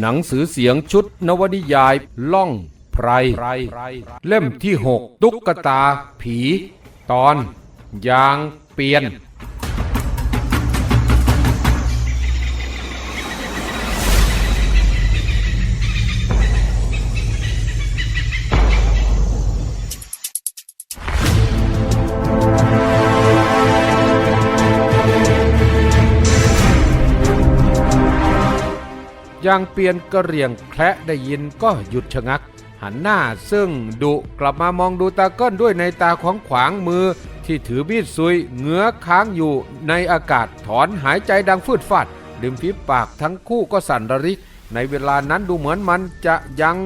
หนังสือเสียงชุดนวนิยายล่องไพร เล่มที่6ตุ๊กตาผี ตอน ยางเปียน ยางเปลี่ยนกระเรียงแคละได้ยินก็หยุดชะงัก หันหน้าซึ่งดุกลับมามองดูตาเกิ้ลด้วยในตาของขวางมือ ที่ถือมีดซุยเงื้อค้างอยู่ในอากาศถอนหายใจดังฟืดฟาดริมฝีปากทั้งคู่ก็สั่นระริก ในเวลานั้นดูเหมือนมันจะยัง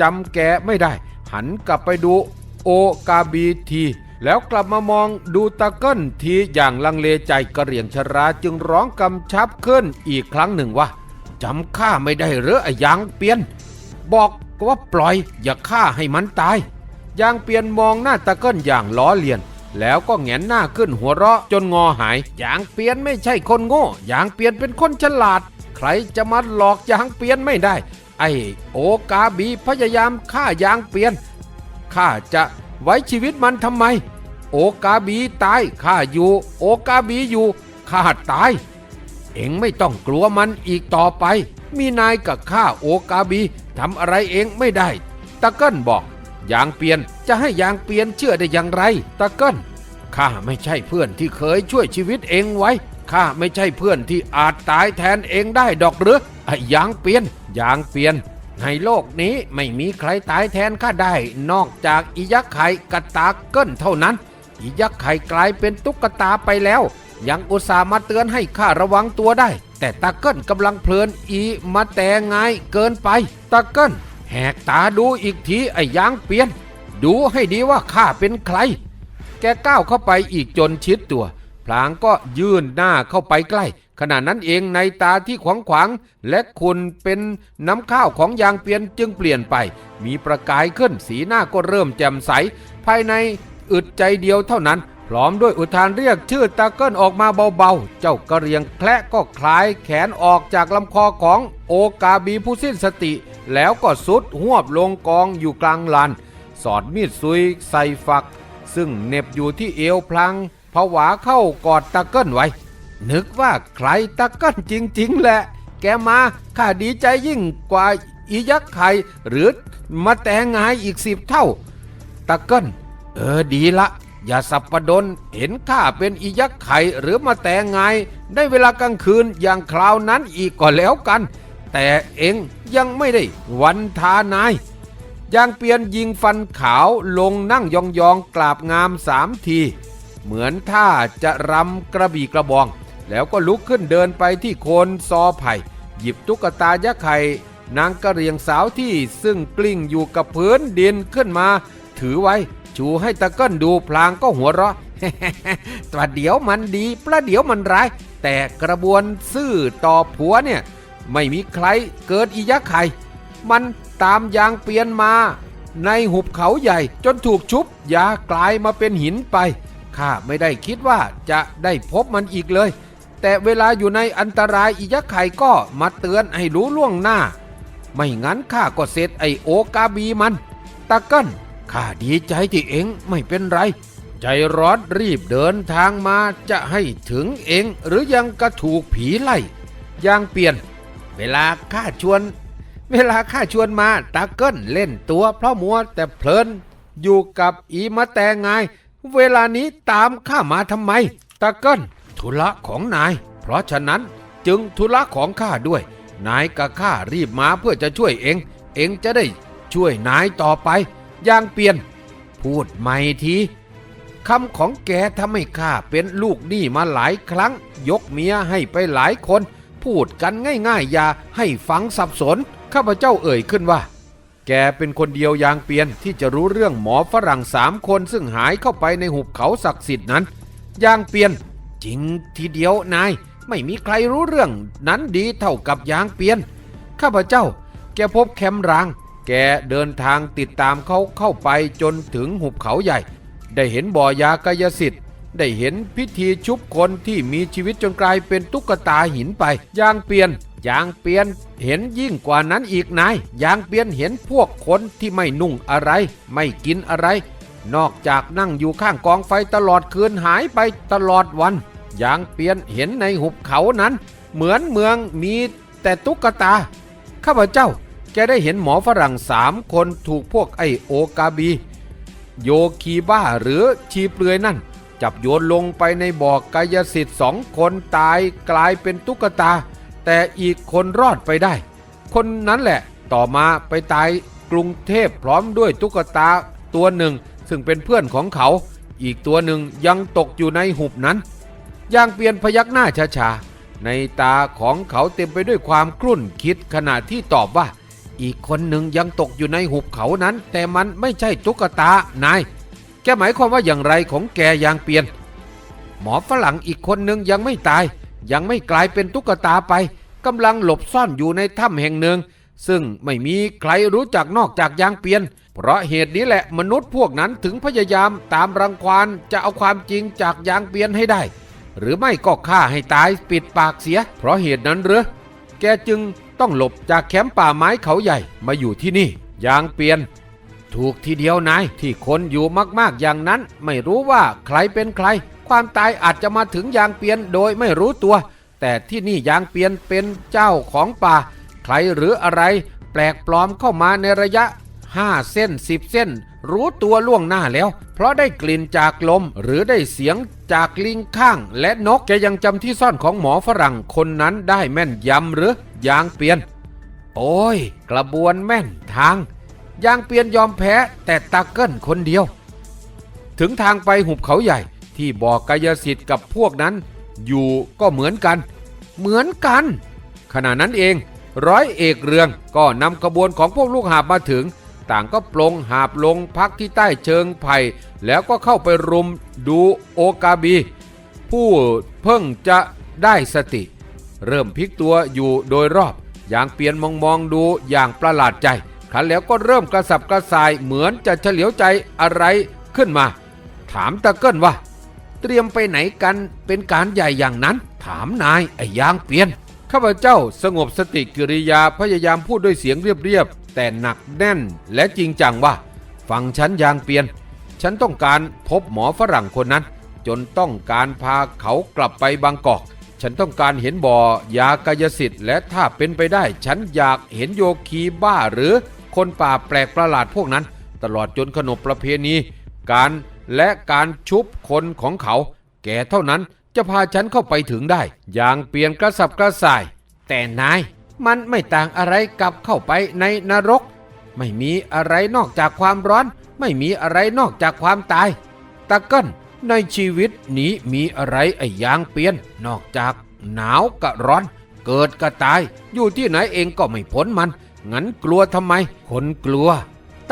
จำแกไม่ได้ หันกลับไปดูโอกาบีทีแล้วกลับมามองดูตาเกิ้ลทีอย่างลังเลใจกระเหรี่ยงชราจึงร้องกำชับขึ้นอีกครั้งหนึ่งว่า จำข้าไม่ได้หรือไอ้ยางเปียน บอกว่าปล่อยอย่าฆ่าให้มันตาย ยางเปียนมองหน้าตะเกิ้ลอย่างล้อเลียน แล้วก็แงนหน้าขึ้นหัวเราะจนงอหาย ยางเปียนไม่ใช่คนโง่ ยางเปียนเป็นคนฉลาด ใครจะมาหลอกยางเปียนไม่ได้ ไอ้โอกาบีพยายามฆ่ายางเปียนข้าจะไว้ชีวิตมันทำไม โอกาบีตายข้าอยู่ โอกาบีอยู่ข้าตาย เองไม่ต้องกลัวมันอีกต่อไป มีนายกับข้าโอกาบีทำอะไรเองไม่ได้ ตะเกิ้ลบอก ยางเปียนจะให้ยางเปียนเชื่อได้อย่างไร ตะเกิ้ลข้าไม่ใช่เพื่อนที่เคยช่วยชีวิตเองไว้ ข้าไม่ใช่เพื่อนที่อาจตายแทนเองได้ดอกหรือไอ้ยางเปียนยางเปียน ในโลกนี้ไม่มีใครตายแทนข้าได้ นอกจากอียักษ์ไข่กับตาเกิ้ลเท่านั้น อียักษ์ไข่กลายเป็นตุ๊กตาไปแล้ว ยังอุตส่าห์มาเตือนให้ข้าระวังตัวได้ แต่ตาเกิ้ลกำลังเพลินอีมาแต่ง่ายเกินไปตาเกิ้ลแหกตาดูอีกทีไอ้ยางเปียน ดูให้ดีว่าข้าเป็นใคร แกก้าวเข้าไปอีกจนชิดตัว พลางก็ยื่นหน้าเข้าไปใกล้ ขณะนั้นเองในตาที่ขวางขวางและคุณเป็นน้ำข้าวของยางเปียนจึงเปลี่ยนไป มีประกายขึ้นสีหน้าก็เริ่มแจ่มใส ภายในอึดใจเดียวเท่านั้น พร้อมด้วยอุทานเรียกชื่อตาเกิลออกมาเบาๆ เจ้ากระเรียงแคละก็คลายแขนออกจากลำคอของโอกาบีผู้สิ้นสติ แล้วก็สุดหวบลงกองอยู่กลางลานสอดมีดซุยใส่ฝัก ซึ่งเน็บอยู่ที่เอวพลางผวาเข้ากอดตะเกิลไว้ นึกว่าใครตะเกิลจริงๆแหละ แกมาข้าดีใจยิ่งกว่าอียักษ์ไข่หรือมาแต่งงายอีกสิบเท่าตะเกิลเออดีละ อย่าสับประดนเห็นข้าเป็นอียักษ์ไข่หรือมาแต่งงายได้เวลากลางคืนอย่างคราวนั้นอีกก็แล้วกัน แต่เองยังไม่ได้วันทานายยางเปลี่ยนยิงฟันขาวลงนั่งยองๆกราบงามสามที เหมือนท่าจะรำกระบี่กระบอง แล้วก็ลุกขึ้นเดินไปที่โคนซอไผ่ หยิบตุ๊กตายักษ์ไข่นางกระเรียงสาวที่ซึ่งกลิ้งอยู่กับพื้นดินขึ้นมา ถือไว้ ชูให้ตะเกิ้ลดูพลางก็หัวเราะประเดี๋ยวมันดีประเดี๋ยวมันร้าย แต่กระบวนซื่อต่อผัวเนี่ย ไม่มีใครเกิดอียักษ์ไข่มันตามยางเปลี่ยนมา ในหุบเขาใหญ่จนถูกชุบยากลายมาเป็นหินไปข้าไม่ได้คิดว่าจะได้พบมันอีกเลย แต่เวลาอยู่ในอันตรายอียักษ์ไข่ก็มาเตือนให้รู้ล่วงหน้า ไม่งั้นข้าก็เสร็จไอโอกาบีมันตะเกั้น ข้าดีใจที่เองไม่เป็นไร ใจร้อนรีบเดินทางมาจะให้ถึงเองหรือยังกระถูกผีไล่ยางเปลี่ยน เวลาข้าชวน เวลาข้าชวนมาตาเกิ้ลเล่นตัวเพราะมัวแต่เพลิน อยู่กับอีมาแต่งไงเวลานี้ตามข้ามาทำไมตาเกิ้ลธุระของนาย เพราะฉะนั้นจึงธุระของข้าด้วย นายกับข้ารีบมาเพื่อจะช่วยเอง เองจะได้ช่วยนายต่อไป อย่างเปลี่ยน พูดใหม่ทีคำของแกทำให้ข้าเป็นลูกหนี้มาหลายครั้ง ยกเมียให้ไปหลายคน พูดกันง่ายๆ อย่าให้ฟังสับสน ข้าพเจ้าเอ่ยขึ้นว่า แกเป็นคนเดียวยางเปลี่ยนที่จะรู้เรื่องหมอฝรั่งสามคนซึ่งหายเข้าไปในหุบเขาศักดิ์สิทธิ์นั้น ยางเปลี่ยน จริงทีเดียวนาย ไม่มีใครรู้เรื่องนั้นดีเท่ากับยางเปลี่ยน ข้าพเจ้า แกพบแคมร้าง แกเดินทางติดตามเขาเข้าไปจนถึงหุบเขาใหญ่ ได้เห็นบ่อยากายสิทธิ์ ได้เห็นพิธีชุบคนที่มีชีวิตจนกลายเป็นตุ๊กตาหินไปยางเปลี่ยนยางเปลี่ยนเห็นยิ่งกว่านั้นอีกนายยางเปลี่ยนเห็นพวกคนที่ไม่นุ่งอะไร ไม่กินอะไร นอกจากนั่งอยู่ข้างกองไฟตลอดคืนหายไปตลอดวันยางเปลี่ยนเห็นในหุบเขานั้น เหมือนเมืองมีแต่ตุ๊กตา ข้าพเจ้า แกได้เห็นหมอฝรั่งสามคนถูกพวกไอโอกาบี โยคีบ้าหรือชีเปลือยนั่น จับโยนลงไปในบ่อกายสิทธิ์สองคนตายกลายเป็นตุ๊กตา แต่อีกคนรอดไปได้ คนนั้นแหละต่อมาไปตายกรุงเทพพร้อมด้วยตุ๊กตาตัวหนึ่ง ซึ่งเป็นเพื่อนของเขา อีกตัวหนึ่งยังตกอยู่ในหุบนั้นย่างเปลี่ยนพยักหน้าช้าๆในตาของเขาเต็มไปด้วยความคลุ่นคิดขณะที่ตอบว่า อีกคนหนึ่งยังตกอยู่ในหุบเขานั้น แต่มันไม่ใช่ตุ๊กตานาย แกหมายความว่าอย่างไรของแกยางเปลี่ยน หมอฝรั่งอีกคนหนึ่งยังไม่ตาย ยังไม่กลายเป็นตุ๊กตาไปกำลังหลบซ่อนอยู่ในถ้ำแห่งหนึ่ง ซึ่งไม่มีใครรู้จักนอกจากยางเปียน เพราะเหตุนี้แหละมนุษย์พวกนั้นถึงพยายามตามรังควานจะเอาความจริงจากยางเปียนให้ได้ หรือไม่ก็ฆ่าให้ตายปิดปากเสีย เพราะเหตุนั้นเหรือแกจึง ต้องหลบจากแคมป์ป่าไม้เขาใหญ่มาอยู่ที่นี่ยางเปียน ถูกทีเดียวนายที่คนอยู่มากๆอย่างนั้น ไม่รู้ว่าใครเป็นใคร ความตายอาจจะมาถึงยางเปียนโดยไม่รู้ตัว แต่ที่นี่ยางเปียนเป็นเจ้าของป่า ใครหรืออะไร แปลกปลอมเข้ามาในระยะ 5 เส้น 10 เส้น รู้ตัวล่วงหน้าแล้ว เพราะได้กลิ่นจากลม หรือได้เสียงจากลิงข้างและนกแกยังจำที่ซ่อนของหมอฝรั่งคนนั้นได้แม่นยำหรือยางเปียน โอ้ย กระบวนแม่นทาง ยางเปียนยอมแพ้แต่ตาเกิลคนเดียว ถึงทางไปหุบเขาใหญ่ที่บอกกายสิทธิ์กับพวกนั้น อยู่ก็เหมือนกัน เหมือนกัน ขณะนั้นเอง ร้อยเอกเรืองก็นำขบวนของพวกลูกหาบมาถึง ต่างก็ปลงหาบลงพักที่ใต้เชิงไผ่ แล้วก็เข้าไปรุมดูโอกาบี ผู้เพิ่งจะได้สติ เริ่มพลิกตัวอยู่โดยรอบ อย่างเปลี่ยนมองมองดูอย่างประหลาดใจขันแล้วก็เริ่มกระสับกระส่ายเหมือนจะเฉลียวใจอะไรขึ้นมา ถามตะเกิลว่า เตรียมไปไหนกันเป็นการใหญ่อย่างนั้น ถามนายไอ้ยางเปลี่ยนข้าพเจ้าสงบสติกิริยาพยายามพูดด้วยเสียงเรียบ แต่หนักแน่นและจริงจังว่า ฟังฉันยางเปลี่ยน ฉันต้องการพบหมอฝรั่งคนนั้น จนต้องการพาเขากลับไปบางกอก ฉันต้องการเห็นบ่อยากายสิทธิ์และถ้าเป็นไปได้ ฉันอยากเห็นโยคีบ้าหรือคนป่าแปลกประหลาดพวกนั้น ตลอดจนขนบประเพณี การและการชุบคนของเขา แก่เท่านั้นจะพาฉันเข้าไปถึงได้ อย่างเปลี่ยนกระสับกระส่าย แต่นาย มันไม่ต่างอะไรกับเข้าไปในนรก ไม่มีอะไรนอกจากความร้อน ไม่มีอะไรนอกจากความตายตะเกิลในชีวิตนี้มีอะไรไอ้ยางเปลี่ยน นอกจากหนาวกับร้อน เกิดกับตาย อยู่ที่ไหนเองก็ไม่พ้นมัน งั้นกลัวทำไม คนกลัว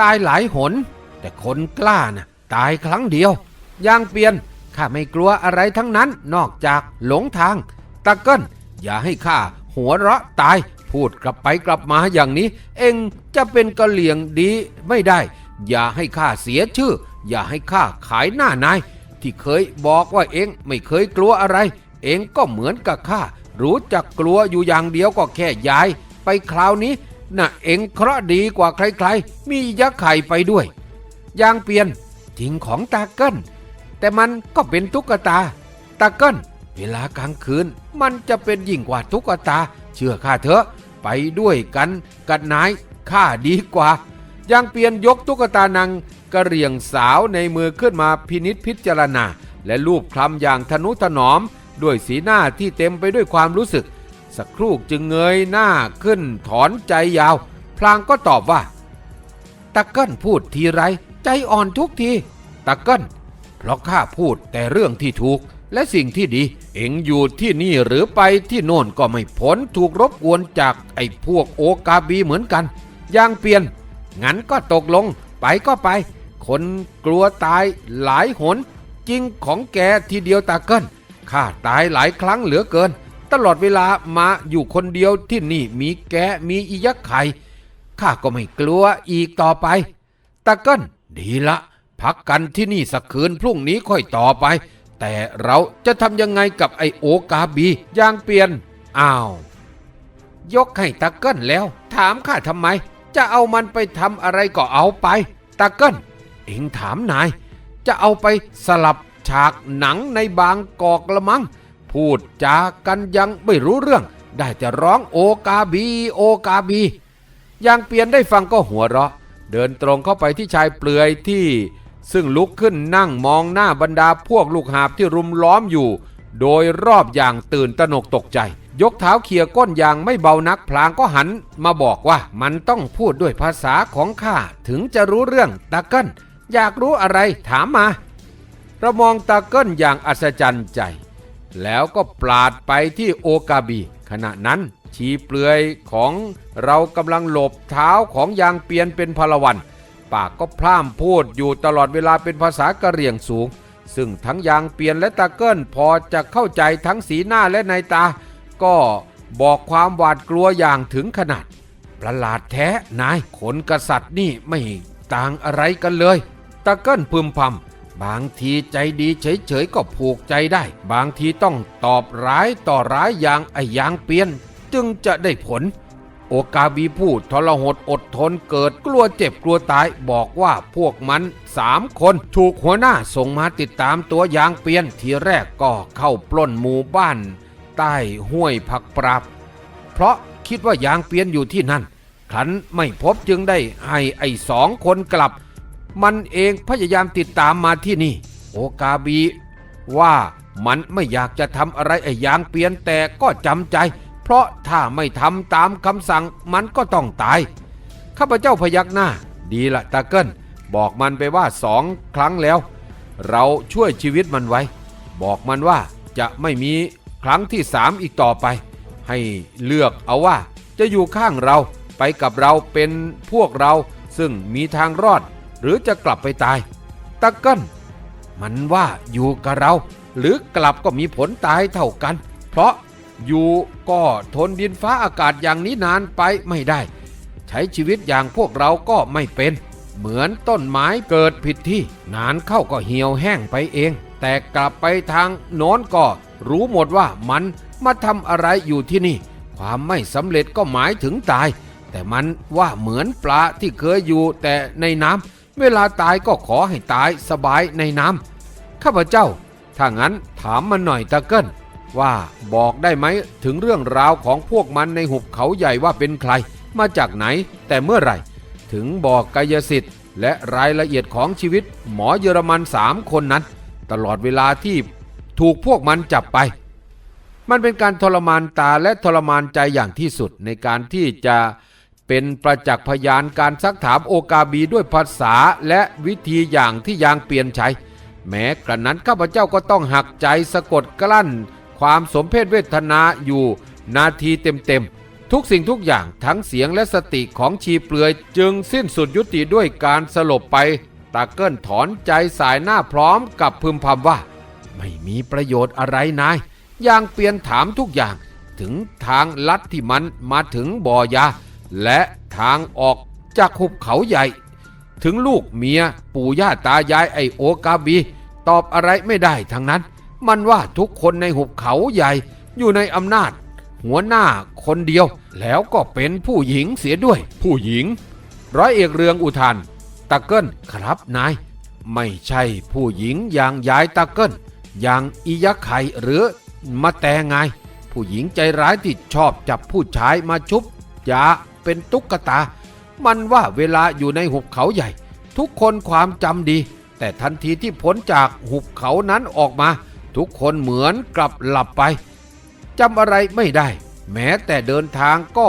ตายหลายหน แต่คนกล้านะ่ะตายครั้งเดียวยางเปลี่ยนข้าไม่กลัวอะไรทั้งนั้น นอกจากหลงทางตะเกิลอย่าให้ข้าหัวเราะตาย พูดกลับไปกลับมาอย่างนี้ เองจะเป็นกะเหลี่ยงดีไม่ได้ อย่าให้ข้าเสียชื่อ อย่าให้ข้าขายหน้านาย ที่เคยบอกว่าเองไม่เคยกลัวอะไร เองก็เหมือนกับข้ารู้จักกลัวอยู่อย่างเดียวก็แค่ยาย ไปคราวนี้น่ะเองเคราะห์ดีกว่าใครๆ มียักษ์ไข่ไปด้วยยางเปลี่ยนจริงของตาเกิลแต่มันก็เป็นตุ๊กตาตาเกิลเวลากลางคืนมันจะเป็นยิ่งกว่าตุ๊กตา เชื่อข้าเถอะ ไปด้วยกันกันนายข้าดีกว่ายางเปลี่ยนยกตุ๊กตานางกระเรียงสาวในมือขึ้นมาพินิษพิจารณา และรูปคลำอย่างทนุถนอม ด้วยสีหน้าที่เต็มไปด้วยความรู้สึก สักครู่จึงเงยหน้าขึ้นถอนใจยาว พลางก็ตอบว่าตะเกิ้ลพูดทีไร ใจอ่อนทุกทีตะเกิ้ลเพราะข้าพูดแต่เรื่องที่ถูก และสิ่งที่ดี เอ็งอยู่ที่นี่หรือไปที่โน่นก็ไม่พ้นถูกรบกวนจากไอ้พวกโอกาบีเหมือนกันอย่างเปลี่ยน งั้นก็ตกลง ไปก็ไป คนกลัวตายหลายหน จริงของแกทีเดียวตาเกิ้ลข้าตายหลายครั้งเหลือเกิน ตลอดเวลามาอยู่คนเดียวที่นี่มีแกมีอียักษ์ไข่ข้าก็ไม่กลัวอีกต่อไปตะเกิ้ลดีละ พักกันที่นี่สักคืนพรุ่งนี้ค่อยต่อไป แต่เราจะทำยังไงกับไอโอกาบีย่างเปลี่ยน อ้าว ยกให้ตะเกิลแล้ว ถามข้าทำไม จะเอามันไปทำอะไรก็เอาไปตะเกิลเอ็งถามนาย จะเอาไปสลับฉากหนังในบางกอกละมัง้งพูดจากันยังไม่รู้เรื่อง ได้จะร้องโอกาบีโอกาบียางเปลี่ยนได้ฟังก็หัวเราะ เดินตรงเข้าไปที่ชายเปลือยที่ ซึ่งลุกขึ้นนั่งมองหน้าบรรดาพวกลูกหาบที่รุมล้อมอยู่ โดยรอบอย่างตื่นตระหนกตกใจ ยกเท้าเขี่ยก้นอย่างไม่เบานักพลางก็หันมาบอกว่ามันต้องพูดด้วยภาษาของข้าถึงจะรู้เรื่องตะเกิลอยากรู้อะไรถามมาเรามองตาเกิลอย่างอัศจรรย์ใจ แล้วก็ปลาดไปที่โอกาบี ขณะนั้นชีเปลือยของเรากำลังหลบเท้าของยางเปียนเป็นพลวัน ปากก็พร่ำพูดอยู่ตลอดเวลาเป็นภาษากะเหรี่ยงสูง ซึ่งทั้งยางเปลี่ยนและตาเกิลพอจะเข้าใจทั้งสีหน้าและในตา ก็บอกความหวาดกลัวอย่างถึงขนาด ประหลาดแท้นายขนกษัตริย์นี่ไม่ต่างอะไรกันเลย ตะเกิลพึมพำบางทีใจดีเฉยๆก็ผูกใจได้ บางทีต้องตอบร้ายต่อร้ายอย่างไอ้ยางเปลี่ยน จึงจะได้ผล โอกาบีพูดทรหดอดทนเกิดกลัวเจ็บกลัวตายบอกว่าพวกมันสามคนถูกหัวหน้าส่งมาติดตามตัวยางเปียนทีแรกก็เข้าปล้นหมู่บ้าน ใต้ห้วยผักปราบเพราะคิดว่ายางเปียนอยู่ที่นั่นครั้นไม่พบจึงได้ให้ไอ้สองคนกลับ มันเองพยายามติดตามมาที่นี่ โอกาบี ว่ามันไม่อยากจะทำอะไรไอ้ยางเปียนแต่ก็จำใจ เพราะถ้าไม่ทำตามคำสั่งมันก็ต้องตาย ข้าพเจ้าพยักหน้า ดีละตาเกิลบอกมันไปว่าสองครั้งแล้ว เราช่วยชีวิตมันไว้ บอกมันว่าจะไม่มีครั้งที่สามอีกต่อไป ให้เลือกเอาว่าจะอยู่ข้างเราไปกับเราเป็นพวกเราซึ่งมีทางรอด หรือจะกลับไปตายตะเกิลมันว่าอยู่กับเรา หรือกลับก็มีผลตายเท่ากัน เพราะ อยู่ก็ทนดินฟ้าอากาศอย่างนี้นานไปไม่ได้ ใช้ชีวิตอย่างพวกเราก็ไม่เป็น เหมือนต้นไม้เกิดผิดที่ นานเข้าก็เหี่ยวแห้งไปเอง แต่กลับไปทางโน้นก็ รู้หมดว่ามันมาทำอะไรอยู่ที่นี่ ความไม่สำเร็จก็หมายถึงตาย แต่มันว่าเหมือนปลาที่เคยอยู่แต่ในน้ำเวลาตายก็ขอให้ตายสบายในน้ำข้าพเจ้าถ้างั้นถามมันหน่อยตะเกิล ว่าบอกได้ไหมถึงเรื่องราวของพวกมันในหุบเขาใหญ่ว่าเป็นใคร มาจากไหน แต่เมื่อไหร่ ถึงบอกกายสิทธิ์ และรายละเอียดของชีวิตหมอเยอรมันสามคนนั้น ตลอดเวลาที่ถูกพวกมันจับไป มันเป็นการทรมานตาและทรมานใจอย่างที่สุดในการที่จะเป็นประจักษ์พยานการซักถามโอกาบีด้วยภาษาและวิธีอย่างที่ยางเปลี่ยนใช้ แม้กระนั้นข้าพเจ้าก็ต้องหักใจสะกดกลั้น ความสมเพศเวทนาอยู่นาทีเต็มๆ ทุกสิ่งทุกอย่างทั้งเสียงและสติของชีเปลือยจึงสิ้นสุดยุติด้วยการสลบไป ตาเกิลถอนใจสายหน้าพร้อมกับพึมพำว่า ไม่มีประโยชน์อะไรนายอย่างเปลี่ยนถามทุกอย่าง ถึงทางลัดที่มันมาถึงบ่อยา และทางออกจากหุบเขาใหญ่ ถึงลูกเมียปู่ย่าตายายไอโอกาบี ตอบอะไรไม่ได้ทั้งนั้น มันว่าทุกคนในหุบเขาใหญ่อยู่ในอำนาจ หัวหน้าคนเดียว แล้วก็เป็นผู้หญิงเสียด้วย ผู้หญิง ร้อยเอกเรืองอุทานตะเกิลครับนาย ไม่ใช่ผู้หญิงอย่างยายตะเกิลอย่างอียะไข่หรือมาแต่ไง ผู้หญิงใจร้ายที่ชอบจับผู้ชายมาชุบยาเป็นตุ๊กตา มันว่าเวลาอยู่ในหุบเขาใหญ่ ทุกคนความจำดี แต่ทันทีที่พ้นจากหุบเขานั้นออกมา ทุกคนเหมือนกลับหลับไปจำอะไรไม่ได้ แม้แต่เดินทางก็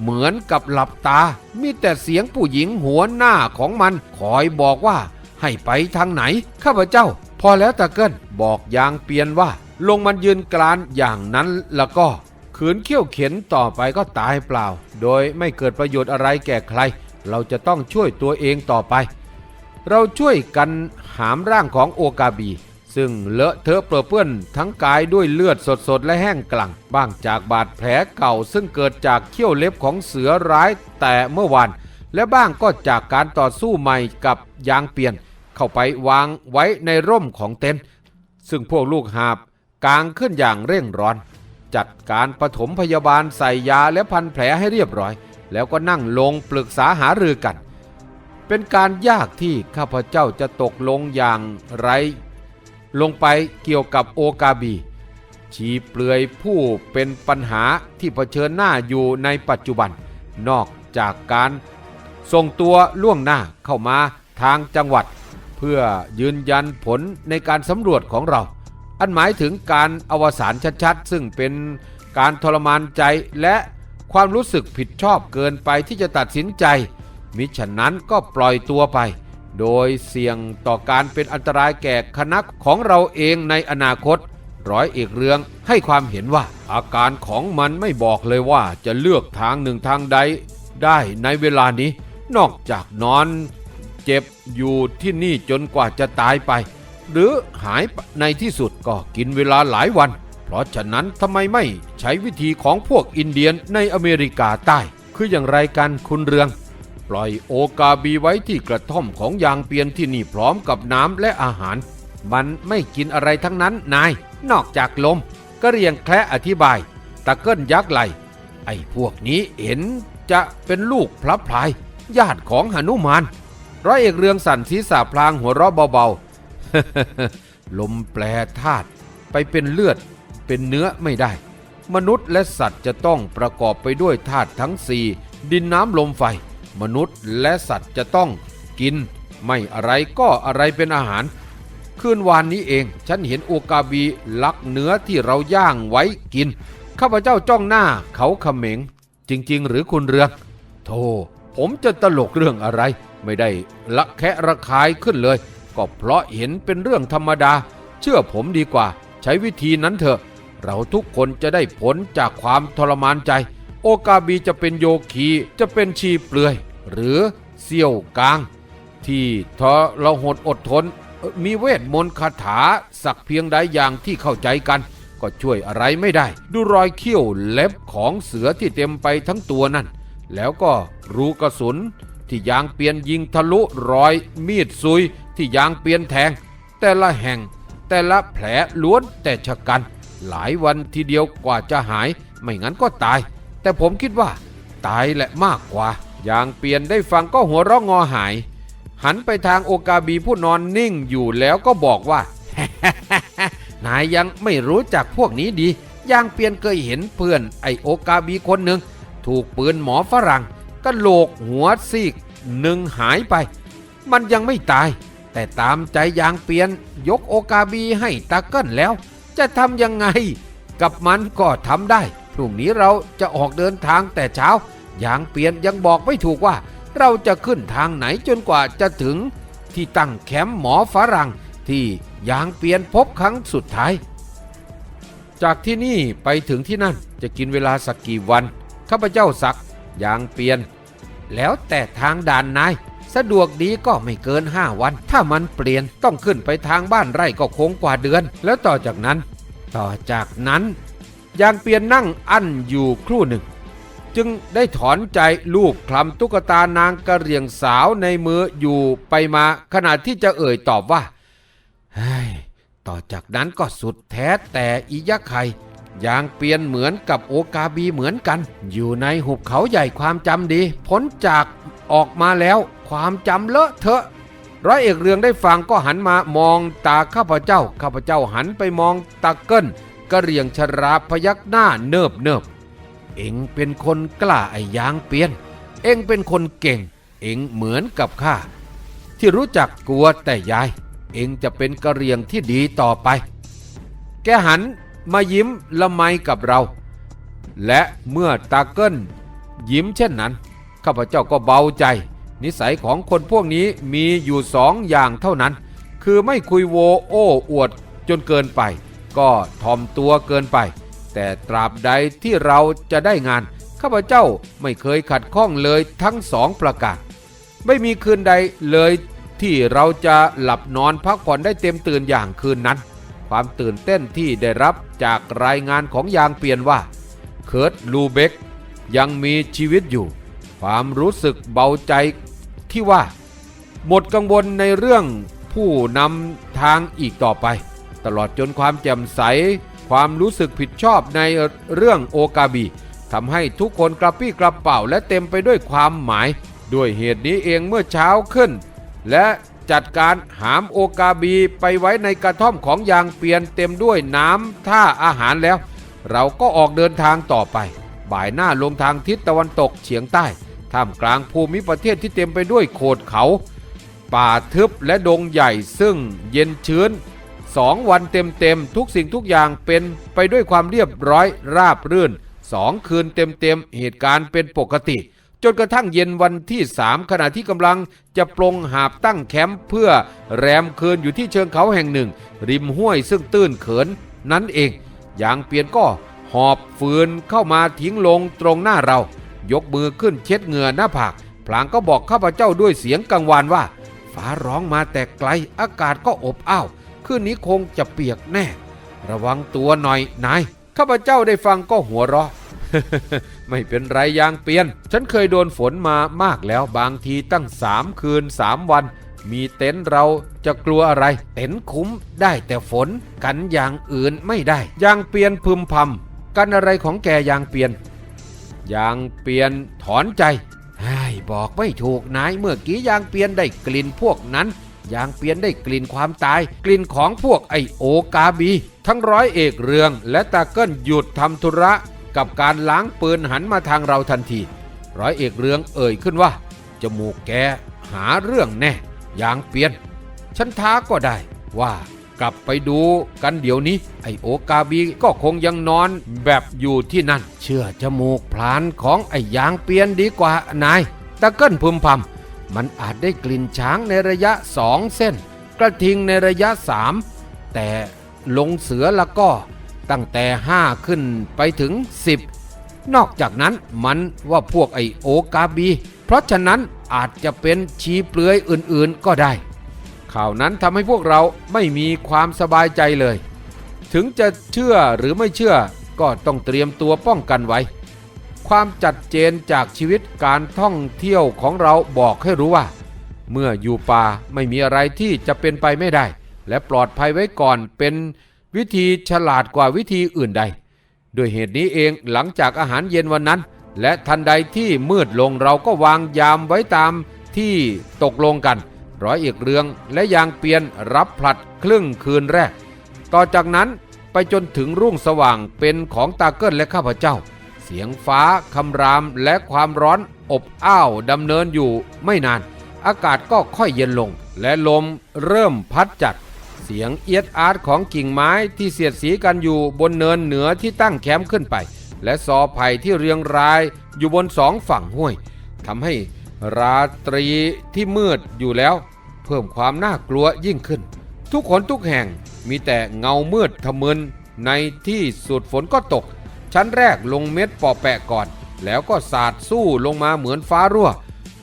เหมือนกับหลับตา มีแต่เสียงผู้หญิงหัวหน้าของมันคอยบอกว่า ให้ไปทางไหน ข้าพเจ้า พอแล้วตะเกิลบอกยางเปลี่ยนว่า ลงมันยืนกรานอย่างนั้นแล้วก็ขืนเขี้ยวเข็นต่อไปก็ตายเปล่า โดยไม่เกิดประโยชน์อะไรแก่ใคร เราจะต้องช่วยตัวเองต่อไป เราช่วยกันหามร่างของโอกาบี ซึ่งเลอะเทอะเปื้อนเปื้อนทั้งกายด้วยเลือดสดๆ และแห้งกลังบ้างจากบาดแผลเก่าซึ่งเกิดจากเขี้ยวเล็บของเสือร้ายแต่เมื่อวาน และบ้างก็จากการต่อสู้ใหม่กับยางเปลี่ยน เข้าไปวางไว้ในร่มของเต็นท์ซึ่งพวกลูกหาบกางขึ้นอย่างเร่งร้อน จัดการปฐมพยาบาลใส่ยาและพันแผลให้เรียบร้อย แล้วก็นั่งลงปรึกษาหารือกัน เป็นการยากที่ข้าพเจ้าจะตกลงอย่างไร ลงไปเกี่ยวกับโอกาบี ชีเปลือยผู้เป็นปัญหาที่เผชิญหน้าอยู่ในปัจจุบัน นอกจากการส่งตัวล่วงหน้าเข้ามาทางจังหวัด เพื่อยืนยันผลในการสำรวจของเรา อันหมายถึงการอวสานชัดๆ ซึ่งเป็นการทรมานใจและความรู้สึกผิดชอบเกินไปที่จะตัดสินใจ มิฉะนั้นก็ปล่อยตัวไป โดยเสี่ยงต่อการเป็นอันตรายแก่คณะของเราเองในอนาคต ร้อยเอกเรืองให้ความเห็นว่า อาการของมันไม่บอกเลยว่าจะเลือกทางหนึ่งทางใด ได้ในเวลานี้ นอกจากนอน เจ็บอยู่ที่นี่จนกว่าจะตายไป หรือหายในที่สุดก็กินเวลาหลายวัน เพราะฉะนั้นทำไมไม่ใช้วิธีของพวกอินเดียนในอเมริกาใต้ คืออย่างไรกันคุณเรือง ปล่อยโอกาบีไว้ที่กระท่อมของยางเปียนที่นี่พร้อมกับน้ำและอาหาร มันไม่กินอะไรทั้งนั้นนาย นอกจากลมก็เรียงแคละอธิบาย ตะเกิลยักษ์ไหลไอ้พวกนี้เห็นจะเป็นลูกพลับพลาย ญาติของหนุมาน ร้อยเอกเรืองสั่นศีรษะพลางหัวเราะเบาๆ ลมแปลธาตุไปเป็นเลือดเป็นเนื้อไม่ได้ มนุษย์และสัตว์จะต้องประกอบไปด้วยธาตุทั้งสี่ดินน้ำลมไฟ มนุษย์และสัตว์จะต้องกิน ไม่อะไรก็อะไรเป็นอาหาร คืนวานนี้เอง ฉันเห็นโอกาบีลักเนื้อที่เราย่างไว้กิน ข้าพเจ้าจ้องหน้าเขาเขม็ง จริง ๆ หรือคุณเรืองโธ่ผมจะตลกเรื่องอะไร ไม่ได้ละแคะระคายขึ้นเลย ก็เพราะเห็นเป็นเรื่องธรรมดา เชื่อผมดีกว่า ใช้วิธีนั้นเถอะ เราทุกคนจะได้ผลจากความทรมานใจ โอกาบีจะเป็นโยคีจะเป็นชีเปลือย หรือเสี่ยวกาง ที่ทรหดอดทน มีเวทมนต์คาถาสักเพียงใดอย่างที่เข้าใจกัน ก็ช่วยอะไรไม่ได้ ดูรอยเขี้ยวเล็บของเสือที่เต็มไปทั้งตัวนั่น แล้วก็รูกระสุนที่ยางเปียนยิงทะลุรอยมีดซุยที่ยางเปียนแทง แต่ละแห่งแต่ละแผลล้วนแต่ชะกัน หลายวันทีเดียวกว่าจะหาย ไม่งั้นก็ตาย แต่ผมคิดว่า ตายแหละมากกว่า ยางเปลี่ยนได้ฟังก็หัวเราะงอหาย หันไปทางโอกาบีผู้นอนนิ่งอยู่แล้วก็บอกว่า นายยังไม่รู้จักพวกนี้ดี ยางเปลี่ยนเคยเห็นเพื่อนไอโอกาบีคนหนึ่ง ถูกปืนหมอฝรั่งก็โหลกหัวซีกหนึ่งหายไป มันยังไม่ตาย แต่ตามใจยางเปลี่ยนยกโอกาบีให้ตาเกิลแล้ว จะทำยังไง กับมันก็ทำได้ พรุ่งนี้เราจะออกเดินทางแต่เช้า ยางเปลี่ยนยังบอกไม่ถูกว่า เราจะขึ้นทางไหนจนกว่าจะถึง ที่ตั้งแคมป์หมอฝรั่งที่ยางเปลี่ยนพบครั้งสุดท้าย จากที่นี่ไปถึงที่นั่นจะกินเวลาสักกี่วันข้าพเจ้าสักยางเปลี่ยน แล้วแต่ทางด่านนายสะดวกดีก็ไม่เกินห้าวัน ถ้ามันเปลี่ยนต้องขึ้นไปทางบ้านไร่ก็คงกว่าเดือน แล้วต่อจากนั้น ต่อจากนั้นยางเปลี่ยนนั่งอั้นอยู่ครู่หนึ่ง จึงได้ถอนใจลูกคลำตุ๊กตานางกระเรียงสาวในมืออยู่ไปมาขณะที่จะเอ่ยตอบว่าเฮ้ยต่อจากนั้นก็สุดแท้แต่อียะไข่ยางเปลี่ยนเหมือนกับโอกาบีเหมือนกัน อยู่ในหุบเขาใหญ่ความจำดี พ้นจากออกมาแล้วความจำเลอะเทอะร้อยเอกเรืองได้ฟังก็หันมามองตาข้าพเจ้า ข้าพเจ้าหันไปมองตาเกิ้ลกระเรียงชราพยักหน้าเนิบเนิบ เอ็งเป็นคนกล้าไอ้ยางเปียน เอ็งเป็นคนเก่ง เอ็งเหมือนกับข้า ที่รู้จักกลัวแต่ยาย เอ็งจะเป็นกระเรียงที่ดีต่อไป แกหันมายิ้มละไมกับเรา และเมื่อตาเกิลยิ้มเช่นนั้น ข้าพเจ้าก็เบาใจ นิสัยของคนพวกนี้มีอยู่สองอย่างเท่านั้น คือไม่คุยโวโอ้อวดจนเกินไป ก็ทอมตัวเกินไป แต่ตราบใดที่เราจะได้งาน ข้าพเจ้าไม่เคยขัดข้องเลยทั้งสองประการไม่มีคืนใดเลยที่เราจะหลับนอนพักผ่อนได้เต็มตื่นอย่างคืนนั้น ความตื่นเต้นที่ได้รับจากรายงานของยางเปลี่ยนว่า เคิร์ตลูเบกยังมีชีวิตอยู่ ความรู้สึกเบาใจที่ว่า หมดกังวลในเรื่องผู้นำทางอีกต่อไป ตลอดจนความแจ่มใส ความรู้สึกผิดชอบในเรื่องโอกาบีทำให้ทุกคนกระปี้กระเป๋าและเต็มไปด้วยความหมาย ด้วยเหตุนี้เองเมื่อเช้าขึ้น และจัดการหามโอกาบีไปไว้ในกระท่อมของยางเปียนเต็มด้วยน้ำท่าอาหารแล้ว เราก็ออกเดินทางต่อไป บ่ายหน้าลงทางทิศตะวันตกเฉียงใต้ท่ามกลางภูมิประเทศที่เต็มไปด้วยโขดเขา ป่าทึบและดงใหญ่ซึ่งเย็นชื้น สองวันเต็มๆ ทุกสิ่งทุกอย่างเป็นไปด้วยความเรียบร้อยราบรื่นสองคืนเต็มๆ เหตุการณ์เป็นปกติ จนกระทั่งเย็นวันที่สามขณะที่กำลังจะปลงหาบตั้งแคมป์เพื่อแรมคืนอยู่ที่เชิงเขาแห่งหนึ่ง ริมห้วยซึ่งตื้นเขินนั้นเองอย่างเปลี่ยนก็หอบฟืนเข้ามาทิ้งลงตรงหน้าเรา ยกมือขึ้นเช็ดเหงื่อหน้าผากพลางก็บอกข้าพเจ้าด้วยเสียงกังวานว่า ฟ้าร้องมาแต่ไกลอากาศก็อบอ้าว คืนนี้คงจะเปียกแน่ ระวังตัวหน่อยนายข้าพเจ้าได้ฟังก็หัวเราะไม่เป็นไรยางเปลี่ยน ฉันเคยโดนฝนมามากแล้วบางทีตั้งสามคืนสามวัน มีเต็นท์เราจะกลัวอะไร เต็นท์คุ้มได้แต่ฝนกันอย่างอื่นไม่ได้ ยางเปลี่ยนพึมพำกันอะไรของแกยางเปลี่ยน ยางเปลี่ยนถอนใจไอ้บอกไม่ถูกนายเมื่อกี้ยางเปลี่ยนได้กลิ่นพวกนั้น ยางเปลี่ยนได้กลิ่นความตาย กลิ่นของพวกไอโอกาบี ทั้งร้อยเอกเรือง และตาเกิ้ลหยุดทำธุระ กับการล้างปืนหันมาทางเราทันที ร้อยเอกเรืองเอ่ยขึ้นว่าจมูกแกหาเรื่องแน่ยางเปลี่ยน ฉันท้าก็ได้ว่ากลับไปดูกันเดี๋ยวนี้ ไอโอกาบีก็คงยังนอนแบบอยู่ที่นั่น เชื่อจมูกพลานของไอยางเปียนดีกว่านายตะเกิ้ลพึมพำ มันอาจได้กลิ่นช้างในระยะสองเส้น กระทิงในระยะสามแต่ลงเสือละก็ตั้งแต่ห้าขึ้นไปถึงสิบนอกจากนั้นมันว่าพวกไอโอกาบี เพราะฉะนั้นอาจจะเป็นชีเปลือยอื่นๆก็ได้ ข่าวนั้นทำให้พวกเราไม่มีความสบายใจเลย ถึงจะเชื่อหรือไม่เชื่อก็ต้องเตรียมตัวป้องกันไว้ ความจัดเจนจากชีวิตการท่องเที่ยวของเราบอกให้รู้ว่า เมื่ออยู่ป่าไม่มีอะไรที่จะเป็นไปไม่ได้ และปลอดภัยไว้ก่อนเป็นวิธีฉลาดกว่าวิธีอื่นใด ด้วยเหตุนี้เองหลังจากอาหารเย็นวันนั้น และทันใดที่มืดลงเราก็วางยามไว้ตามที่ตกลงกัน ร้อยเอกเรืองและยางเปียนรับผลัดครึ่งคืนแรก ต่อจากนั้นไปจนถึงรุ่งสว่างเป็นของตาเกิ้ลและข้าพเจ้า สียงฟ้าคำรามและความร้อนอบอ้าวดำเนินอยู่ไม่นาน อากาศก็ค่อยเย็นลง และลมเริ่มพัดจัด เสียงเอียดอาร์ตของกิ่งไม้ที่เสียดสีกันอยู่บนเนินเหนือที่ตั้งแคมป์ขึ้นไป และซอไผ่ที่เรียงรายอยู่บนสองฝั่งห้วยทำให้ราตรีที่มืดอยู่แล้ว เพิ่มความน่ากลัวยิ่งขึ้น ทุกคนทุกแห่งมีแต่เงามืดทะมึนในที่สุดฝนก็ตก ชั้นแรกลงเม็ดปอแปะก่อน แล้วก็สาดสู้ลงมาเหมือนฟ้ารั่ว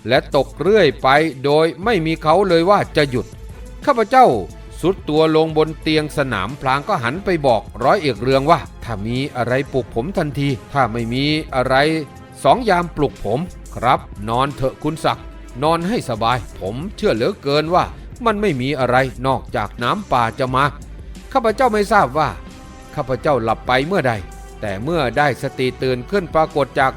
และตกเรื่อยไปโดยไม่มีเขาเลยว่าจะหยุด ข้าพเจ้าสุดตัวลงบนเตียงสนามพลางก็หันไปบอกร้อยเอกเรืองว่า ถ้ามีอะไรปลุกผมทันที ถ้าไม่มีอะไรสองยามปลุกผม ครับนอนเถอะคุณศักดิ์นอนให้สบาย ผมเชื่อเหลือเกินว่า มันไม่มีอะไรนอกจากน้ำป่าจะมา ข้าพเจ้าไม่ทราบว่า ข้าพเจ้าหลับไปเมื่อใด แต่เมื่อได้สติตื่นขึ้นปรากฏจาก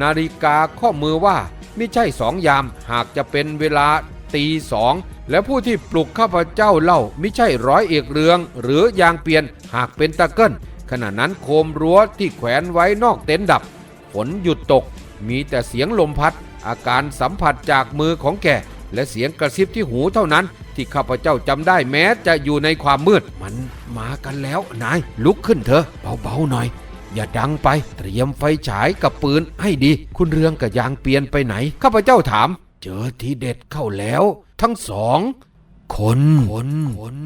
นาฬิกาข้อมือว่าไม่ใช่สองยามหากจะเป็นเวลาตีสองและผู้ที่ปลุกข้าพเจ้าเล่าไม่ใช่ร้อยเอกเรือง หรือยางเปลี่ยนหากเป็นตะเกิลขณะนั้นโคมรั้วที่แขวนไว้นอกเต็นท์ดับ ฝนหยุดตก มีแต่เสียงลมพัด อาการสัมผัสจากมือของแกและเสียงกระซิบที่หูเท่านั้น ที่ข้าพเจ้าจำได้แม้จะอยู่ในความมืด มันมากันแล้วนายลุกขึ้นเถอะเบาๆหน่อย อย่าดังไป เตรียมไฟฉายกับปืนให้ดี คุณเรืองกับยางเปลี่ยนไปไหน ข้าพเจ้าถาม เจอทีเด็ดเข้าแล้ว ทั้งสอง คนคนคน